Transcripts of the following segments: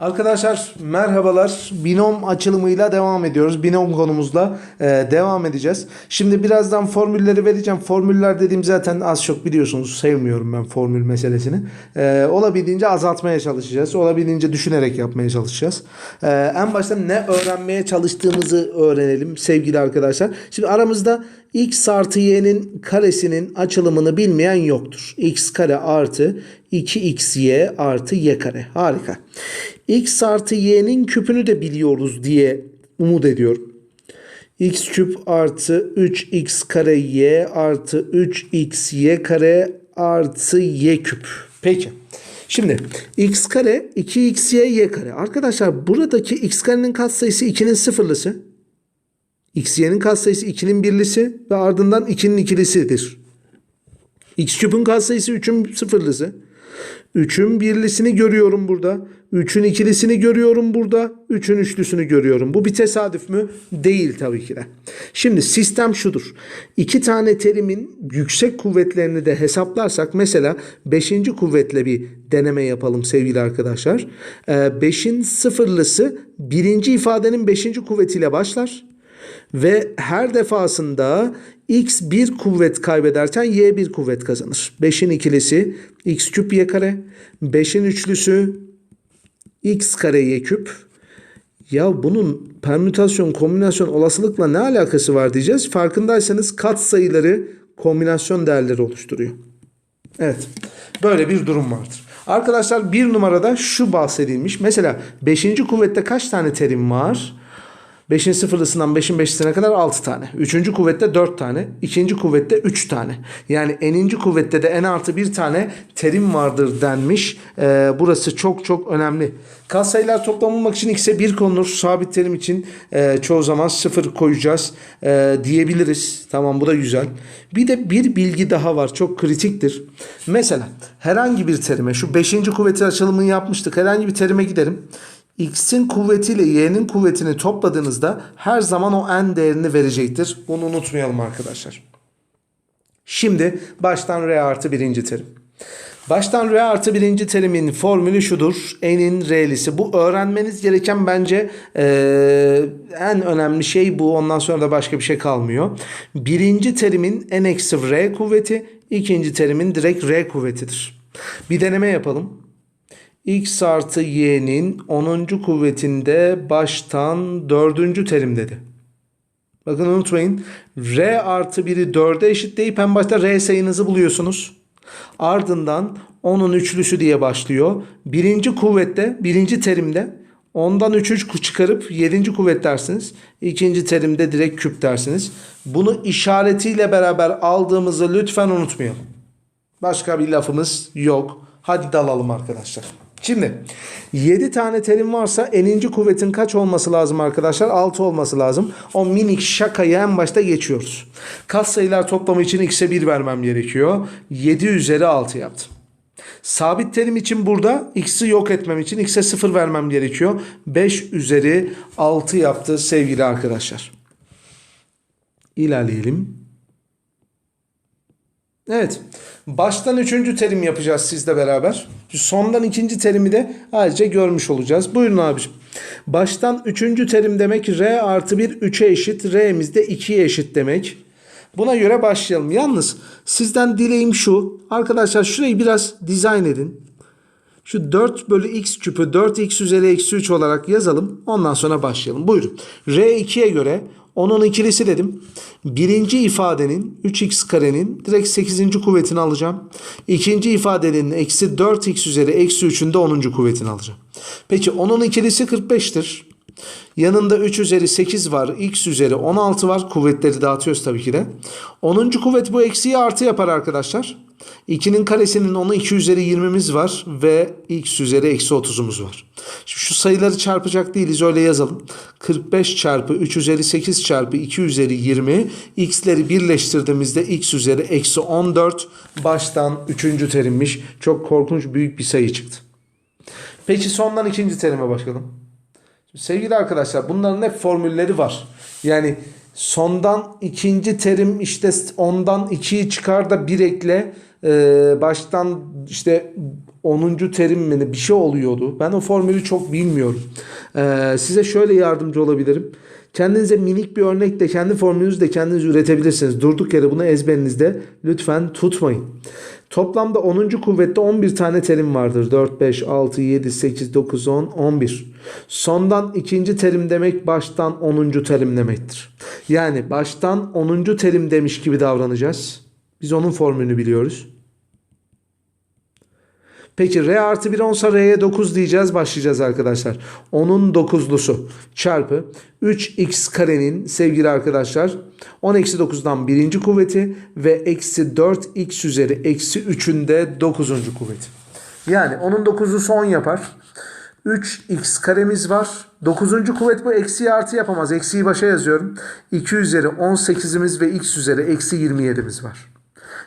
Arkadaşlar merhabalar. Binom açılımıyla devam ediyoruz. Binom konumuzla e, devam edeceğiz. Şimdi birazdan formülleri vereceğim. Formüller dediğim zaten az çok biliyorsunuz. Sevmiyorum ben formül meselesini. E, olabildiğince azaltmaya çalışacağız. Olabildiğince düşünerek yapmaya çalışacağız. E, en başta ne öğrenmeye çalıştığımızı öğrenelim sevgili arkadaşlar. Şimdi aramızda x artı y'nin karesinin açılımını bilmeyen yoktur. x kare artı 2xy artı y kare. Harika. x artı y'nin küpünü de biliyoruz diye umut ediyorum. x küp artı 3x kare y artı 3xy kare artı y küp. Peki. Şimdi x kare 2xy y kare. Arkadaşlar buradaki x karenin katsayısı 2'nin sıfırlısı. xy'nin katsayısı 2'nin birlisi ve ardından 2'nin ikilisidir. x küpün katsayısı 3'ün sıfırlısı. 3'ün birlisini görüyorum burada. 3'ün ikilisini görüyorum burada. 3'ün üçlüsünü görüyorum. Bu bir tesadüf mü? Değil tabii ki de. Şimdi sistem şudur. İki tane terimin yüksek kuvvetlerini de hesaplarsak mesela 5. kuvvetle bir deneme yapalım sevgili arkadaşlar. 5'in sıfırlısı birinci ifadenin 5. kuvvetiyle başlar. Ve her defasında x bir kuvvet kaybederken y bir kuvvet kazanır. 5'in ikilisi x küp y kare. 5'in üçlüsü x kare y küp. Ya bunun permütasyon, kombinasyon olasılıkla ne alakası var diyeceğiz. Farkındaysanız kat sayıları kombinasyon değerleri oluşturuyor. Evet. Böyle bir durum vardır. Arkadaşlar bir numarada şu bahsedilmiş. Mesela 5. kuvvette kaç tane terim var? 5'in sıfırlısından 5'in beşlisine kadar 6 tane. 3. kuvvette 4 tane. 2. kuvvette 3 tane. Yani n'inci kuvvette de n artı 1 tane terim vardır denmiş. Ee, burası çok çok önemli. Katsayılar toplanılmak için x'e 1 konulur. Sabit terim için e, çoğu zaman 0 koyacağız e, diyebiliriz. Tamam bu da güzel. Bir de bir bilgi daha var. Çok kritiktir. Mesela herhangi bir terime şu 5. kuvveti açılımını yapmıştık. Herhangi bir terime gidelim x'in kuvvetiyle y'nin kuvvetini topladığınızda her zaman o n değerini verecektir. Bunu unutmayalım arkadaşlar. Şimdi baştan r artı birinci terim. Baştan r artı birinci terimin formülü şudur. n'in r'lisi. Bu öğrenmeniz gereken bence eee, en önemli şey bu. Ondan sonra da başka bir şey kalmıyor. Birinci terimin n eksi r kuvveti. ikinci terimin direkt r kuvvetidir. Bir deneme yapalım x artı y'nin 10. kuvvetinde baştan 4. terim dedi. Bakın unutmayın. r artı 1'i 4'e eşitleyip en başta r sayınızı buluyorsunuz. Ardından 10'un üçlüsü diye başlıyor. Birinci kuvvette, birinci terimde 10'dan 3 3 çıkarıp 7. kuvvet dersiniz. İkinci terimde direkt küp dersiniz. Bunu işaretiyle beraber aldığımızı lütfen unutmayalım. Başka bir lafımız yok. Hadi dalalım arkadaşlar. Şimdi 7 tane terim varsa eninci kuvvetin kaç olması lazım arkadaşlar? 6 olması lazım. O minik şakayı en başta geçiyoruz. Katsayılar toplamı için x'e 1 vermem gerekiyor. 7 üzeri 6 yaptım. Sabit terim için burada x'i yok etmem için x'e 0 vermem gerekiyor. 5 üzeri 6 yaptı sevgili arkadaşlar. İlerleyelim. Evet. Baştan üçüncü terim yapacağız sizle beraber. Sondan ikinci terimi de ayrıca görmüş olacağız. Buyurun abicim. Baştan üçüncü terim demek r artı 1 3'e eşit. R'miz de 2'ye eşit demek. Buna göre başlayalım. Yalnız sizden dileğim şu. Arkadaşlar şurayı biraz dizayn edin. Şu 4 bölü x küpü 4x üzeri eksi 3 olarak yazalım. Ondan sonra başlayalım. Buyurun. R2'ye göre onun ikilisi dedim. Birinci ifadenin 3x karenin direkt 8. kuvvetini alacağım. İkinci ifadenin eksi 4x üzeri eksi 3'ün de 10. kuvvetini alacağım. Peki onun ikilisi 45'tir. Yanında 3 üzeri 8 var. X üzeri 16 var. Kuvvetleri dağıtıyoruz tabii ki de. 10. kuvvet bu eksiği artı yapar arkadaşlar. 2'nin karesinin 10'u 2 üzeri 20'miz var ve x üzeri eksi 30'umuz var. Şimdi şu sayıları çarpacak değiliz öyle yazalım. 45 çarpı 3 üzeri 8 çarpı 2 üzeri 20 x'leri birleştirdiğimizde x üzeri eksi 14 baştan 3. terimmiş. Çok korkunç büyük bir sayı çıktı. Peki sondan ikinci terime başlayalım. Sevgili arkadaşlar bunların hep formülleri var. Yani sondan ikinci terim işte ondan 2'yi çıkar da bir ekle. Ee, baştan işte 10. terim mi bir şey oluyordu. Ben o formülü çok bilmiyorum. Ee, size şöyle yardımcı olabilirim. Kendinize minik bir örnek de kendi formülünüzü de kendiniz üretebilirsiniz. Durduk yere bunu ezberinizde lütfen tutmayın. Toplamda 10. kuvvette 11 tane terim vardır. 4, 5, 6, 7, 8, 9, 10, 11. Sondan ikinci terim demek baştan 10. terim demektir. Yani baştan 10. terim demiş gibi davranacağız. Biz onun formülünü biliyoruz. Peki R artı 1 10'sa R'ye 9 diyeceğiz. Başlayacağız arkadaşlar. 10'un 9'lusu çarpı 3x karenin sevgili arkadaşlar 10 eksi 9'dan birinci kuvveti ve eksi 4x üzeri eksi 3'ün de 9. kuvveti. Yani onun 9'lusu 10 yapar. 3x karemiz var. 9. kuvvet bu eksiyi artı yapamaz. Eksiyi başa yazıyorum. 2 üzeri 18'imiz ve x üzeri eksi 27'miz var.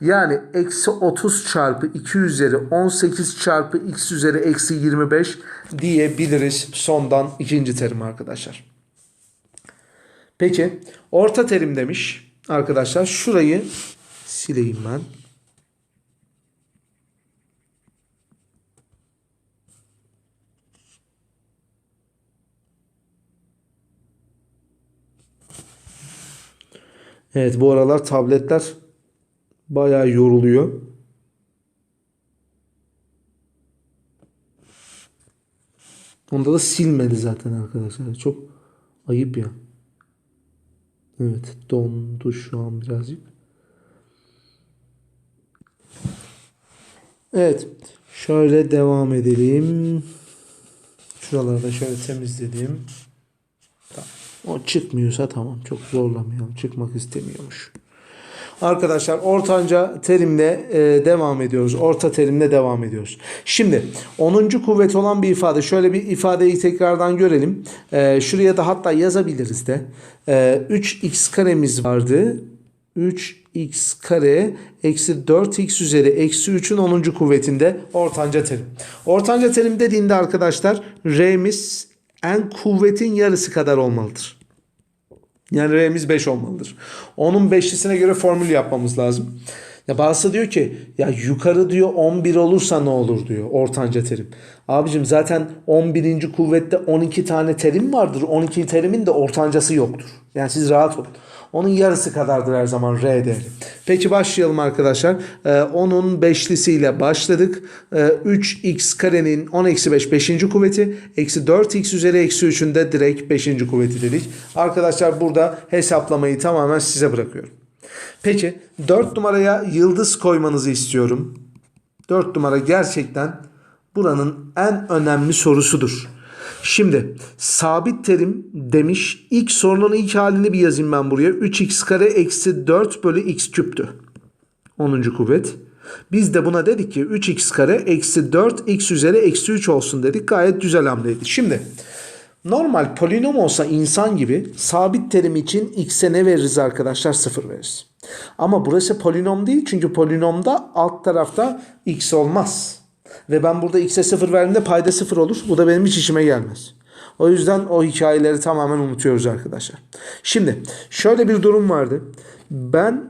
Yani eksi 30 çarpı 2 üzeri 18 çarpı x üzeri eksi 25 diyebiliriz sondan ikinci terim arkadaşlar. Peki orta terim demiş arkadaşlar. Şurayı sileyim ben. Evet bu aralar tabletler bayağı yoruluyor. Onda da silmedi zaten arkadaşlar. Çok ayıp ya. Evet dondu şu an birazcık. Evet. Şöyle devam edelim. Şuraları da şöyle temizledim. O çıkmıyorsa tamam. Çok zorlamayalım. Çıkmak istemiyormuş. Arkadaşlar ortanca terimle e, devam ediyoruz. Orta terimle devam ediyoruz. Şimdi 10. kuvvet olan bir ifade. Şöyle bir ifadeyi tekrardan görelim. E, şuraya da hatta yazabiliriz de. E, 3x karemiz vardı. 3x kare eksi 4x üzeri eksi 3'ün 10. kuvvetinde ortanca terim. Ortanca terim dediğinde arkadaşlar r'miz en kuvvetin yarısı kadar olmalıdır. Yani R'miz 5 olmalıdır. Onun beşlisine göre formül yapmamız lazım. Ya bazısı diyor ki ya yukarı diyor 11 olursa ne olur diyor ortanca terim. Abicim zaten 11. kuvvette 12 tane terim vardır. 12 terimin de ortancası yoktur. Yani siz rahat olun. Onun yarısı kadardır her zaman R değeri. Peki başlayalım arkadaşlar. Ee, onun beşlisiyle başladık. Ee, 3x karenin 10 eksi 5 5. kuvveti. Eksi 4x üzeri eksi 3'ün de direkt 5. kuvveti dedik. Arkadaşlar burada hesaplamayı tamamen size bırakıyorum. Peki 4 numaraya yıldız koymanızı istiyorum. 4 numara gerçekten buranın en önemli sorusudur. Şimdi sabit terim demiş. İlk sorunun ilk halini bir yazayım ben buraya. 3x kare eksi 4 bölü x küptü. 10. kuvvet. Biz de buna dedik ki 3x kare eksi 4 x üzeri eksi 3 olsun dedik. Gayet güzel hamleydi. Şimdi normal polinom olsa insan gibi sabit terim için x'e ne veririz arkadaşlar? 0 veririz. Ama burası polinom değil çünkü polinomda alt tarafta x olmaz. Ve ben burada x'e 0 verdiğimde payda 0 olur. Bu da benim hiç işime gelmez. O yüzden o hikayeleri tamamen unutuyoruz arkadaşlar. Şimdi şöyle bir durum vardı. Ben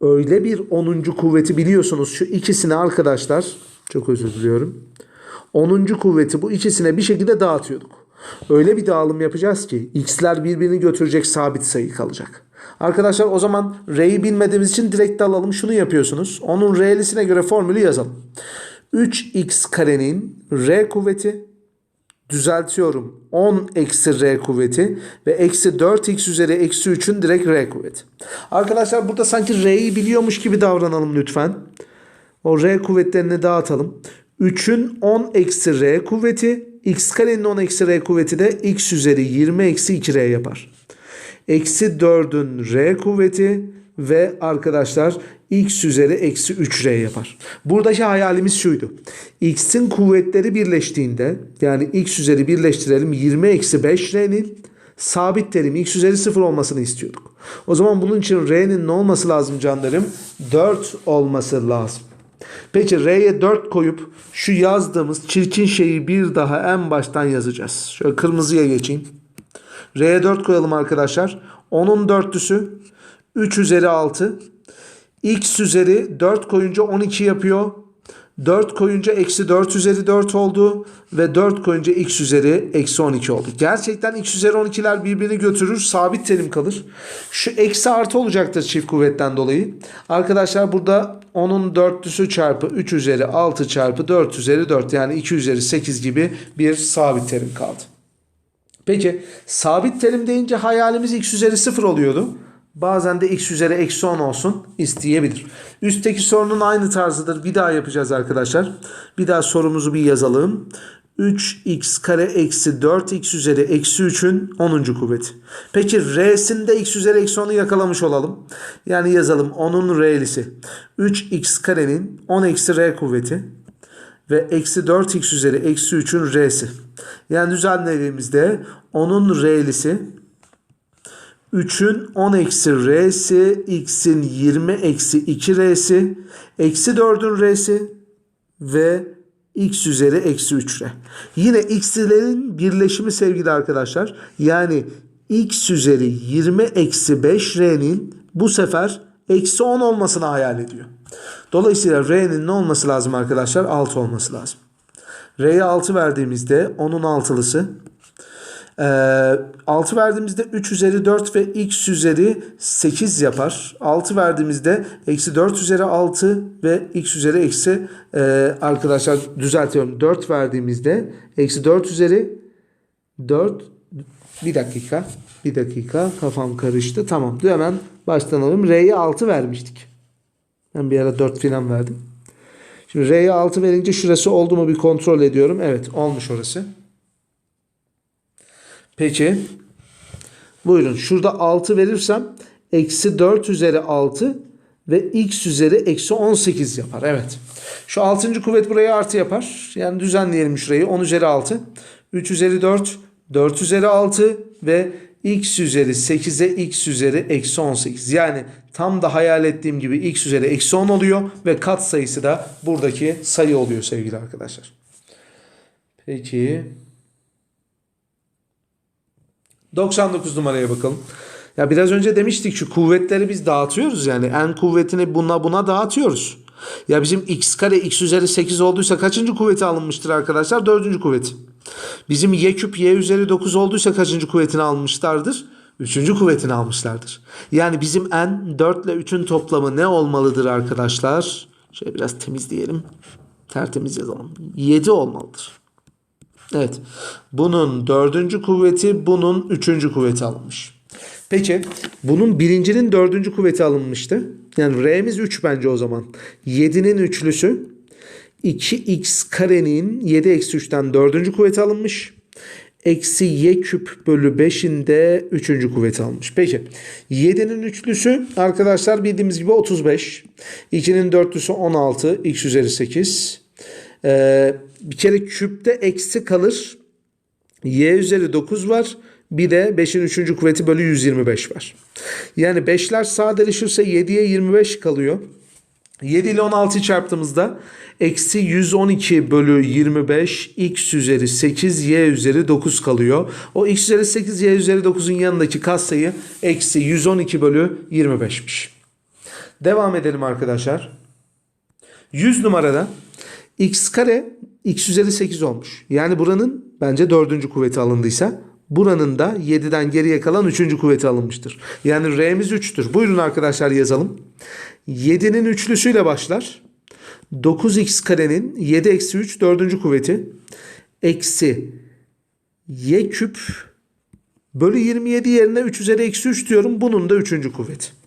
öyle bir 10. kuvveti biliyorsunuz şu ikisini arkadaşlar çok özür diliyorum. 10. kuvveti bu ikisine bir şekilde dağıtıyorduk. Öyle bir dağılım yapacağız ki x'ler birbirini götürecek sabit sayı kalacak. Arkadaşlar o zaman r'yi bilmediğimiz için direkt alalım. Şunu yapıyorsunuz. Onun r'lisine göre formülü yazalım. 3x karenin r kuvveti düzeltiyorum 10 eksi r kuvveti ve eksi 4x üzeri eksi 3'ün direkt r kuvveti. Arkadaşlar burada sanki r'yi biliyormuş gibi davranalım lütfen. O r kuvvetlerini dağıtalım. 3'ün 10 eksi r kuvveti x karenin 10 eksi r kuvveti de x üzeri 20 eksi 2r yapar. Eksi 4'ün r kuvveti ve arkadaşlar x üzeri eksi 3r yapar. Buradaki hayalimiz şuydu. x'in kuvvetleri birleştiğinde yani x üzeri birleştirelim 20 eksi 5r'nin sabit terim x üzeri 0 olmasını istiyorduk. O zaman bunun için r'nin ne olması lazım canlarım? 4 olması lazım. Peki R'ye 4 koyup şu yazdığımız çirkin şeyi bir daha en baştan yazacağız. Şöyle kırmızıya geçeyim. R'ye 4 koyalım arkadaşlar. 10'un dörtlüsü 3 üzeri 6. X üzeri 4 koyunca 12 yapıyor. 4 koyunca eksi 4 üzeri 4 oldu. Ve 4 koyunca x üzeri eksi 12 oldu. Gerçekten x üzeri 12'ler birbirini götürür. Sabit terim kalır. Şu eksi artı olacaktır çift kuvvetten dolayı. Arkadaşlar burada 10'un dörtlüsü çarpı 3 üzeri 6 çarpı 4 üzeri 4 yani 2 üzeri 8 gibi bir sabit terim kaldı. Peki sabit terim deyince hayalimiz x üzeri 0 oluyordu. Bazen de x üzeri eksi 10 olsun isteyebilir. Üstteki sorunun aynı tarzıdır. Bir daha yapacağız arkadaşlar. Bir daha sorumuzu bir yazalım. 3x kare eksi 4x üzeri eksi 3'ün 10. kuvveti. Peki r'sinde x üzeri eksi 10'u yakalamış olalım. Yani yazalım 10'un r'lisi. 3x karenin 10 eksi r kuvveti ve eksi 4x üzeri eksi 3'ün r'si. Yani düzenlediğimizde 10'un r'lisi 3'ün 10 eksi r'si, x'in 20 eksi 2 r'si, eksi 4'ün r'si ve x üzeri eksi 3 r. Yine x'lerin birleşimi sevgili arkadaşlar. Yani x üzeri 20 eksi 5 r'nin bu sefer eksi 10 olmasını hayal ediyor. Dolayısıyla r'nin ne olması lazım arkadaşlar? 6 olması lazım. R'ye 6 verdiğimizde 10'un 6'lısı 6 verdiğimizde 3 üzeri 4 ve x üzeri 8 yapar. 6 verdiğimizde eksi 4 üzeri 6 ve x üzeri eksi e, arkadaşlar düzeltiyorum. 4 verdiğimizde eksi 4 üzeri 4 bir dakika bir dakika kafam karıştı. Tamam hemen baştan alalım. R'ye 6 vermiştik. Ben bir ara 4 filan verdim. Şimdi R'ye 6 verince şurası oldu mu bir kontrol ediyorum. Evet olmuş orası. Peki. Buyurun. Şurada 6 verirsem eksi 4 üzeri 6 ve x üzeri eksi 18 yapar. Evet. Şu 6. kuvvet buraya artı yapar. Yani düzenleyelim şurayı. 10 üzeri 6. 3 üzeri 4. 4 üzeri 6 ve x üzeri 8'e x üzeri eksi 18. Yani tam da hayal ettiğim gibi x üzeri eksi 10 oluyor ve kat sayısı da buradaki sayı oluyor sevgili arkadaşlar. Peki. 99 numaraya bakalım. Ya biraz önce demiştik şu kuvvetleri biz dağıtıyoruz yani. En kuvvetini buna buna dağıtıyoruz. Ya bizim x kare x üzeri 8 olduysa kaçıncı kuvveti alınmıştır arkadaşlar? Dördüncü kuvveti. Bizim y küp y üzeri 9 olduysa kaçıncı kuvvetini almışlardır? Üçüncü kuvvetini almışlardır. Yani bizim n 4 ile 3'ün toplamı ne olmalıdır arkadaşlar? Şöyle biraz temizleyelim. Tertemiz yazalım. 7 olmalıdır. Evet. Bunun dördüncü kuvveti, bunun üçüncü kuvveti alınmış. Peki bunun birincinin dördüncü kuvveti alınmıştı. Yani R'miz 3 bence o zaman. 7'nin üçlüsü 2x karenin 7 eksi 3'ten dördüncü kuvveti alınmış. Eksi y küp bölü 5'in de üçüncü kuvveti almış. Peki 7'nin üçlüsü arkadaşlar bildiğimiz gibi 35. 2'nin dörtlüsü 16. x üzeri 8. Ee, bir kere küpte eksi kalır. Y üzeri 9 var. Bir de 5'in 3. kuvveti bölü 125 var. Yani 5'ler sadeleşirse 7'ye 25 kalıyor. 7 ile 16'yı çarptığımızda eksi 112 bölü 25 x üzeri 8 y üzeri 9 kalıyor. O x üzeri 8 y üzeri 9'un yanındaki katsayı eksi 112 bölü 25'miş. Devam edelim arkadaşlar. 100 numarada x kare x üzeri 8 olmuş. Yani buranın bence dördüncü kuvveti alındıysa buranın da 7'den geriye kalan üçüncü kuvveti alınmıştır. Yani r'miz 3'tür. Buyurun arkadaşlar yazalım. 7'nin üçlüsüyle başlar. 9x karenin 7 eksi 3 dördüncü kuvveti. Eksi y küp bölü 27 yerine 3 üzeri eksi 3 diyorum. Bunun da üçüncü kuvveti.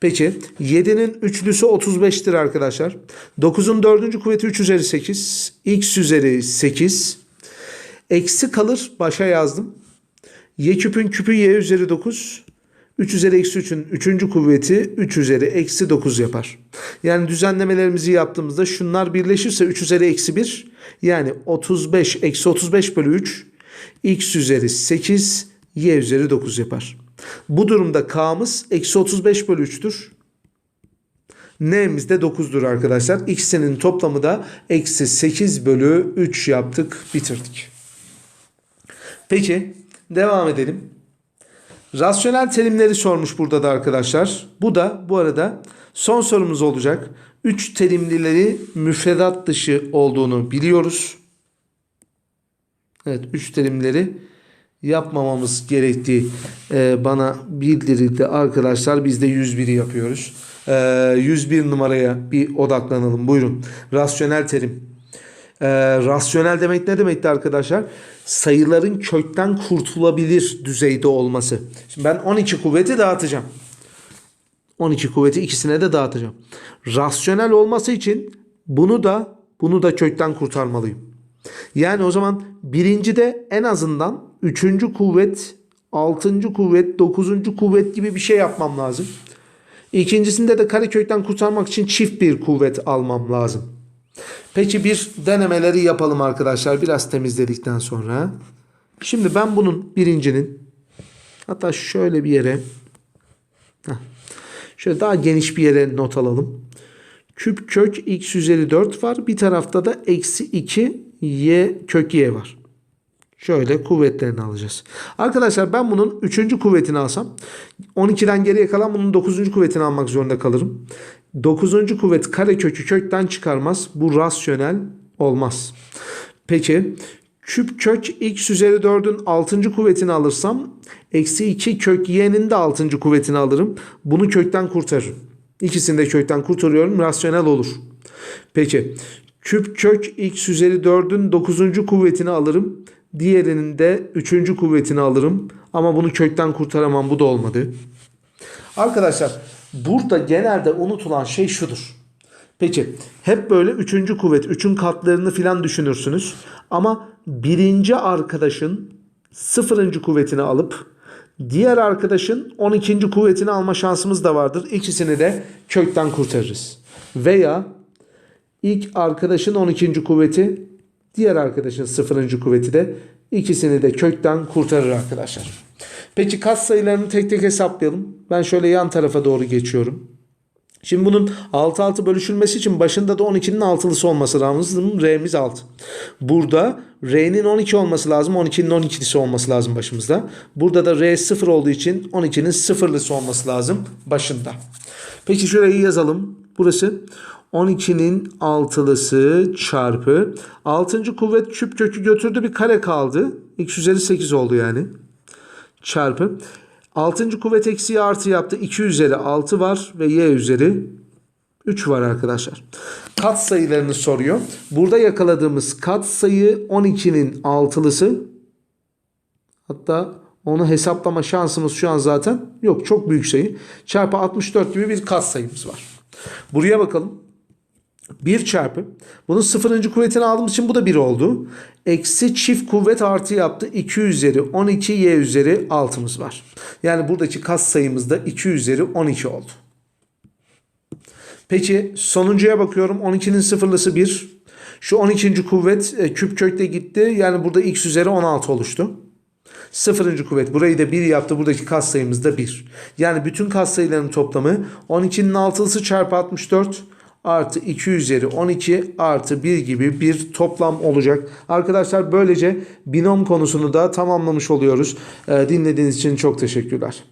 Peki 7'nin üçlüsü 35'tir arkadaşlar. 9'un dördüncü kuvveti 3 üzeri 8. X üzeri 8. Eksi kalır başa yazdım. Y küpün küpü y üzeri 9. 3 üzeri eksi 3'ün 3. kuvveti 3 üzeri eksi 9 yapar. Yani düzenlemelerimizi yaptığımızda şunlar birleşirse 3 üzeri eksi 1 yani 35 eksi 35 bölü 3 x üzeri 8 y üzeri 9 yapar. Bu durumda k'mız eksi 35 bölü 3'tür. N'miz de 9'dur arkadaşlar. X'inin toplamı da eksi 8 bölü 3 yaptık bitirdik. Peki devam edelim. Rasyonel terimleri sormuş burada da arkadaşlar. Bu da bu arada Son sorumuz olacak. 3 terimlileri müfredat dışı olduğunu biliyoruz. Evet 3 terimleri yapmamamız gerektiği e, bana bildirildi arkadaşlar. Biz de 101'i yapıyoruz. E, 101 numaraya bir odaklanalım. Buyurun. Rasyonel terim. E, rasyonel demek ne demekti arkadaşlar? Sayıların kökten kurtulabilir düzeyde olması. Şimdi ben 12 kuvveti dağıtacağım. 12 kuvveti ikisine de dağıtacağım. Rasyonel olması için bunu da bunu da kökten kurtarmalıyım. Yani o zaman birinci de en azından üçüncü kuvvet, altıncı kuvvet, dokuzuncu kuvvet gibi bir şey yapmam lazım. İkincisinde de karekökten kurtarmak için çift bir kuvvet almam lazım. Peki bir denemeleri yapalım arkadaşlar biraz temizledikten sonra. Şimdi ben bunun birincinin hatta şöyle bir yere şöyle daha geniş bir yere not alalım. Küp kök x üzeri 4 var. Bir tarafta da eksi 2 y kök y var. Şöyle kuvvetlerini alacağız. Arkadaşlar ben bunun 3. kuvvetini alsam 12'den geriye kalan bunun 9. kuvvetini almak zorunda kalırım. 9. kuvvet kare kökü kökten çıkarmaz. Bu rasyonel olmaz. Peki küp kök x üzeri 4'ün 6. kuvvetini alırsam eksi 2 kök y'nin de 6. kuvvetini alırım. Bunu kökten kurtarırım. İkisini de kökten kurtarıyorum. Rasyonel olur. Peki küp kök x üzeri 4'ün 9. kuvvetini alırım. Diğerinin de 3. kuvvetini alırım. Ama bunu kökten kurtaramam. Bu da olmadı. Arkadaşlar burada genelde unutulan şey şudur. Peki hep böyle 3. kuvvet, 3'ün katlarını filan düşünürsünüz. Ama birinci arkadaşın 0. kuvvetini alıp diğer arkadaşın 12. kuvvetini alma şansımız da vardır. İkisini de kökten kurtarırız. Veya ilk arkadaşın 12. kuvveti, diğer arkadaşın 0. kuvveti de ikisini de kökten kurtarır arkadaşlar. Peki kat sayılarını tek tek hesaplayalım. Ben şöyle yan tarafa doğru geçiyorum. Şimdi bunun 6 6 bölüşülmesi için başında da 12'nin altılısı olması lazım. R'miz 6. Burada R'nin 12 olması lazım. 12'nin 12'lisi olması lazım başımızda. Burada da R 0 olduğu için 12'nin sıfırlısı olması lazım başında. Peki şurayı yazalım. Burası 12'nin altılısı çarpı 6. kuvvet küp kökü götürdü bir kare kaldı. X üzeri 8 oldu yani. Çarpı 6. kuvvet eksiği artı yaptı. 2 üzeri 6 var ve y üzeri 3 var arkadaşlar. Kat sayılarını soruyor. Burada yakaladığımız kat sayı 12'nin altılısı. Hatta onu hesaplama şansımız şu an zaten yok. Çok büyük sayı. Çarpı 64 gibi bir kat sayımız var. Buraya bakalım. 1 çarpı. Bunun sıfırıncı kuvvetini aldığımız için bu da 1 oldu. Eksi çift kuvvet artı yaptı. 2 üzeri 12 y üzeri 6'mız var. Yani buradaki kas sayımız da 2 üzeri 12 oldu. Peki sonuncuya bakıyorum. 12'nin sıfırlısı 1. Şu 12. kuvvet e, küp kökte gitti. Yani burada x üzeri 16 oluştu. Sıfırıncı kuvvet burayı da 1 yaptı. Buradaki kas sayımız da 1. Yani bütün kas sayılarının toplamı 12'nin altılısı çarpı 64 artı 2 üzeri 12 artı 1 gibi bir toplam olacak. Arkadaşlar böylece binom konusunu da tamamlamış oluyoruz. Ee, dinlediğiniz için çok teşekkürler.